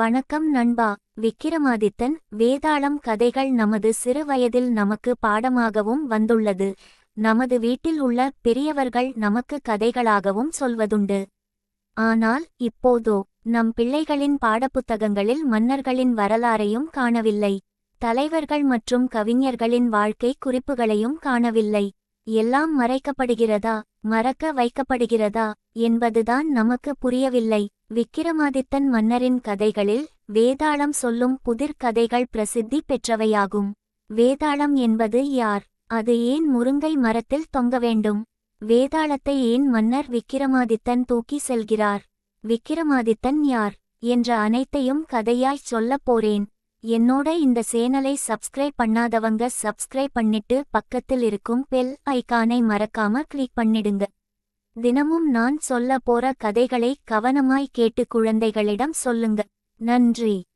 வணக்கம் நண்பா. விக்கிரமாதித்தன் வேதாளம் கதைகள் நமது சிறு வயதில் நமக்கு பாடமாகவும் வந்துள்ளது. நமது வீட்டில் உள்ள பெரியவர்கள் நமக்கு கதைகளாகவும் சொல்வதுண்டு. ஆனால் இப்போதோ நம் பிள்ளைகளின் பாடப்புத்தகங்களில் மன்னர்களின் வரலாறையும் காணவில்லை. தலைவர்கள் மற்றும் கவிஞர்களின் வாழ்க்கை குறிப்புகளையும் காணவில்லை. எல்லாம் மறைக்கப்படுகிறதா மறக்க வைக்கப்படுகிறதா என்பதுதான் நமக்கு புரியவில்லை. விக்கிரமாதித்தன் மன்னரின் கதைகளில் வேதாளம் சொல்லும் புதிர் கதைகள் பிரசித்தி பெற்றவையாகும். வேதாளம் என்பது யார்? அது ஏன் முருங்கை மரத்தில் தொங்க வேண்டும்? வேதாளத்தை ஏன் மன்னர் விக்கிரமாதித்தன் தூக்கி செல்கிறார்? விக்கிரமாதித்தன் யார்? என்ற அனைத்தையும் கதையாய்ச் சொல்லப் போறேன். என்னோட இந்த சேனலை சப்ஸ்கிரைப் பண்ணாதவங்க சப்ஸ்கிரைப் பண்ணிட்டு பக்கத்தில் இருக்கும் பெல் ஐக்கானை மறக்காம கிளிக் பண்ணிடுங்க. தினமும் நான் சொல்ல போற கதைகளை கவனமாய் கேட்டு குழந்தைகளிடம் சொல்லுங்க. நன்றி.